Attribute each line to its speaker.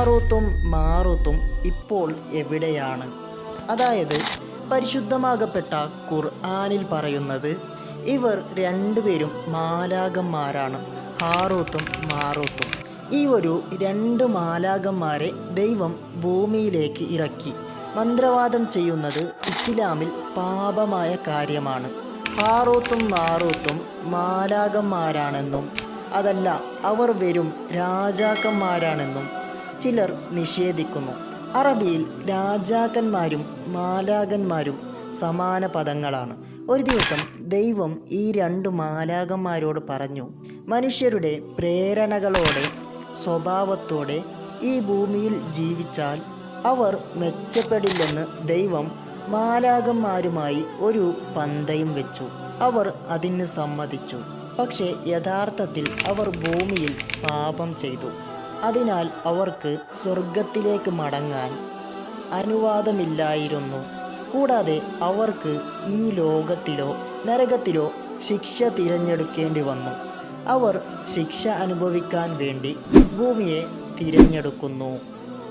Speaker 1: ഹാറൂത്തും മാറൂത്തും ഇപ്പോൾ എവിടെയാണ്? അതായത് പരിശുദ്ധമാകപ്പെട്ട ഖുർആാനിൽ പറയുന്നത് ഇവർ രണ്ടുപേരും മാലാകന്മാരാണ് ഹാറൂത്തും മാറൂത്തും. ഈ ഒരു രണ്ട് മാലാകന്മാരെ ദൈവം ഭൂമിയിലേക്ക് ഇറക്കി. മന്ത്രവാദം ചെയ്യുന്നത് ഇസ്ലാമിൽ പാപമായ കാര്യമാണ്. ഹാറൂത്തും മാറൂത്തും മാലാകന്മാരാണെന്നും അതല്ല അവർ വെറും രാജാക്കന്മാരാണെന്നും ചിലർ നിഷേധിക്കുന്നു. അറബിയിൽ രാജാക്കന്മാരും മാലാകന്മാരും സമാന പദങ്ങളാണ്. ഒരു ദിവസം ദൈവം ഈ രണ്ട് മാലാകന്മാരോട് പറഞ്ഞു മനുഷ്യരുടെ പ്രേരണകളോടെ സ്വഭാവത്തോടെ ഈ ഭൂമിയിൽ ജീവിച്ചാൽ അവർ മെച്ചപ്പെടില്ലെന്ന് ദൈവം മാലാകന്മാരുമായി ഒരു പന്തയും വെച്ചു. അവർ അതിന് സമ്മതിച്ചു. പക്ഷേ യഥാർത്ഥത്തിൽ അവർ ഭൂമിയിൽ പാപം ചെയ്തു. അതിനാൽ അവർക്ക് സ്വർഗത്തിലേക്ക് മടങ്ങാൻ അനുവാദമില്ലായിരുന്നു. കൂടാതെ അവർക്ക് ഈ ലോകത്തിലോ നരകത്തിലോ ശിക്ഷ തിരഞ്ഞെടുക്കേണ്ടി വന്നു. അവർ ശിക്ഷ അനുഭവിക്കാൻ വേണ്ടി ഭൂമിയെ തിരഞ്ഞെടുക്കുന്നു.